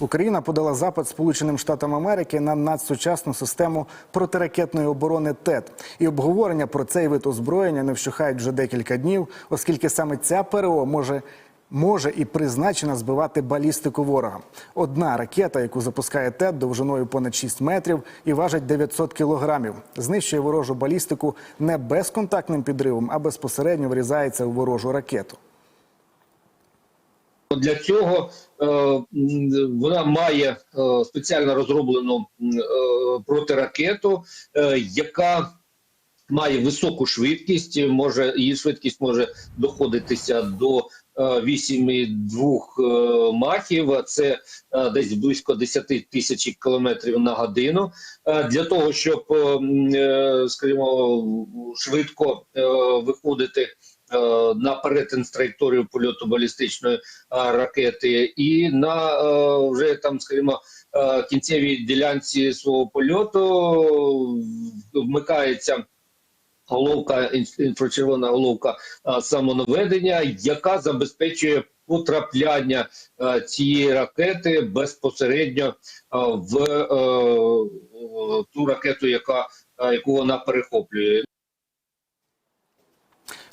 Україна подала запит Сполученим Штатам Америки на надсучасну систему протиракетної оборони ТЕД. І обговорення про цей вид озброєння не вщухають вже декілька днів, оскільки саме ця ПРО може. Може і призначена збивати балістику ворога. Одна ракета, яку запускає ТЕД довжиною понад 6 метрів і важить 900 кілограмів, знищує ворожу балістику не безконтактним підривом, а безпосередньо врізається у ворожу ракету. Для цього е, вона має е, спеціально розроблену е, протиракету, яка має високу швидкість. Може її швидкість може доходитися до е, 8,2 е, махів. а Це десь близько 10 тисяч кілометрів на годину. Для того щоб, скажімо, швидко виходити на перетин з траєкторію польоту балістичної е, ракети, і на е, вже там, скажімо, е, кінцевій ділянці свого польоту вмикається. Головка інфрачервона головка е, самонаведення, яка забезпечує потрапляння е, цієї ракети безпосередньо е, в е, е, ту ракету, яка е, яку вона перехоплює.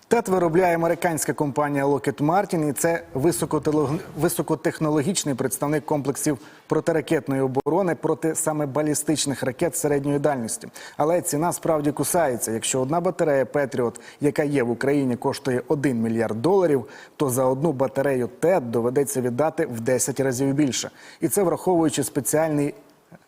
ТЕТ виробляє американська компанія Lockheed Martin, і це високотехнологічний представник комплексів протиракетної оборони проти саме балістичних ракет середньої дальності. Але ціна справді кусається. Якщо одна батарея Петріот, яка є в Україні, коштує 1 мільярд доларів, то за одну батарею ТЕТ доведеться віддати в 10 разів більше. І це враховуючи спеціальний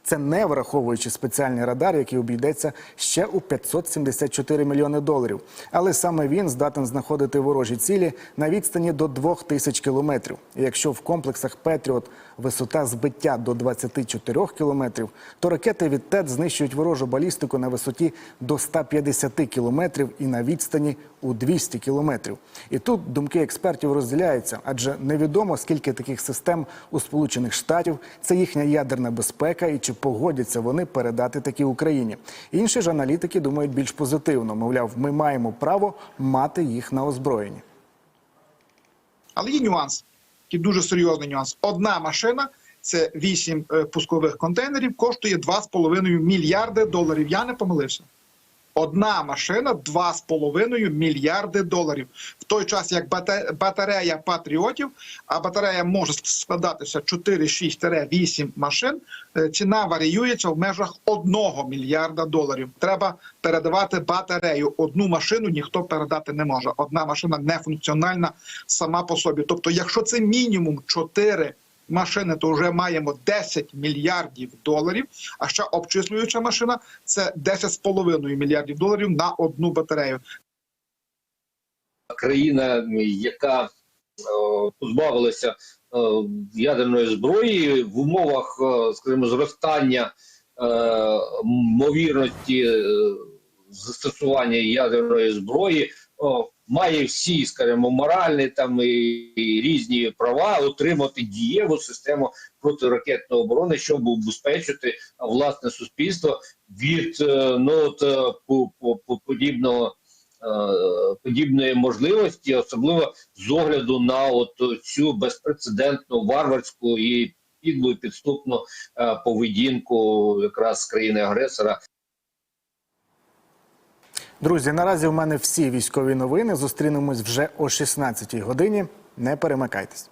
це не враховуючи спеціальний радар, який обійдеться ще у 574 мільйони доларів. Але саме він здатен знаходити ворожі цілі на відстані до 2000 кілометрів. Якщо в комплексах Петріот висота збиття до 24 кілометрів, то ракети від ТЕД знищують ворожу балістику на висоті до 150 кілометрів і на відстані у 200 кілометрів. І тут думки експертів розділяються, адже невідомо скільки таких систем у Сполучених Штатів, це їхня ядерна безпека, і чи погодяться вони передати такі Україні. Інші ж аналітики думають більш позитивно. Мовляв, ми маємо право мати їх на озброєнні. Але є нюанс, такий дуже серйозний нюанс. Одна машина, це 8 е, пускових контейнерів, коштує 2,5 мільярди доларів. Я не помилився. Одна машина 2,5 мільярди доларів. В той час, як бата- батарея патріотів, а батарея може складатися 4, 6, 8 машин, е, ціна варіюється в межах 1 мільярда доларів. Треба передавати батарею. Одну машину ніхто передати не може. Одна машина не функціональна сама по собі. Тобто, якщо це мінімум 4 машини, то вже маємо 10 мільярдів доларів. А ще обчислююча машина це 10,5 мільярдів доларів на одну батарею. країна, яка е, позбавилася е, ядерної зброї в умовах, е, скажімо, зростання ймовірності застосування ядерної зброї. Має всі, скажімо, моральні там і, і різні права отримати дієву систему протиракетної оборони, щоб убезпечити власне суспільство від е, ну, от, е, по, по, по подібного е, подібної можливості, особливо з огляду на от цю безпрецедентну варварську і підлу підступну поведінку якраз країни агресора. Друзі, наразі в мене всі військові новини. Зустрінемось вже о 16-й годині. Не перемикайтесь.